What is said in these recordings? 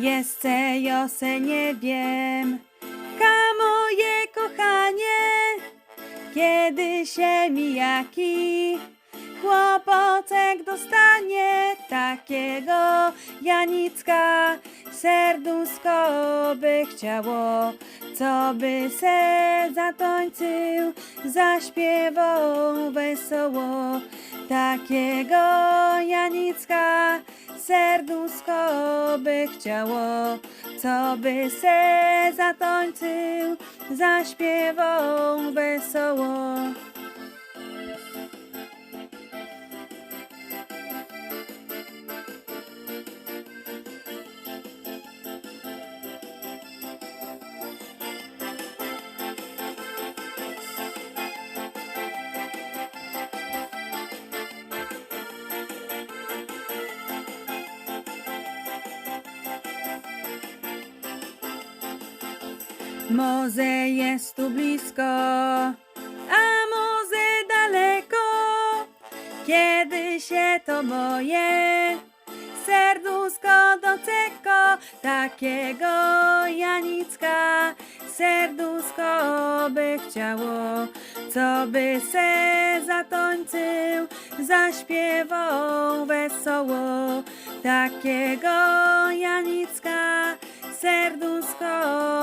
Jeszcze jose nie wiem, ka moje kochanie, kiedy się mi jaki kłopotek dostanie, takiego Janicka serduszko by chciało, co by se zatończył, zaśpiewał wesoło, takiego Janicka serduszko by chciało, co by se zatończył, zaśpiewał wesoło. Może jest tu blisko, a może daleko. Kiedy się to moje serduszko doczeko, takiego Janicka. Serduszko by chciało, co by se zatończył, zaśpiewał wesoło, takiego Janicka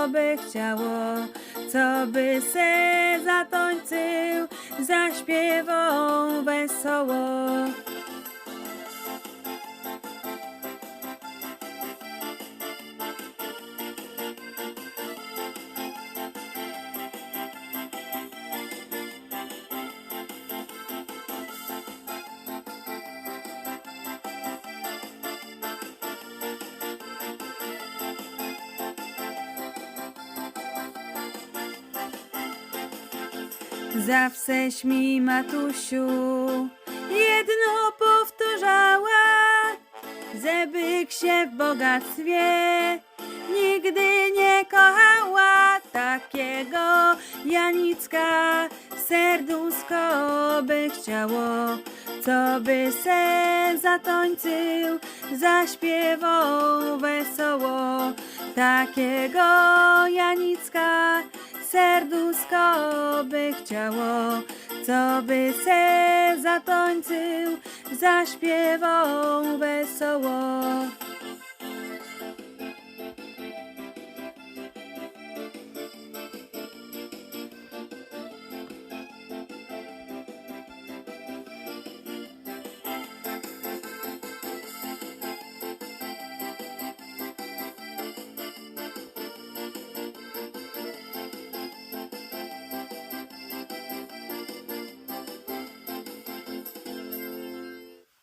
by chciało, co by se zatończył, zaśpiewał wesoło. Zawseś mi, matusiu, jedno powtarzała, żeby się w bogactwie nigdy nie kochała. Takiego Janicka serduszko by chciało, co by se zatończył, zaśpiewał wesoło. Takiego Janicka serduszko by chciało, co by se zatończył, zaśpiewał wesoło.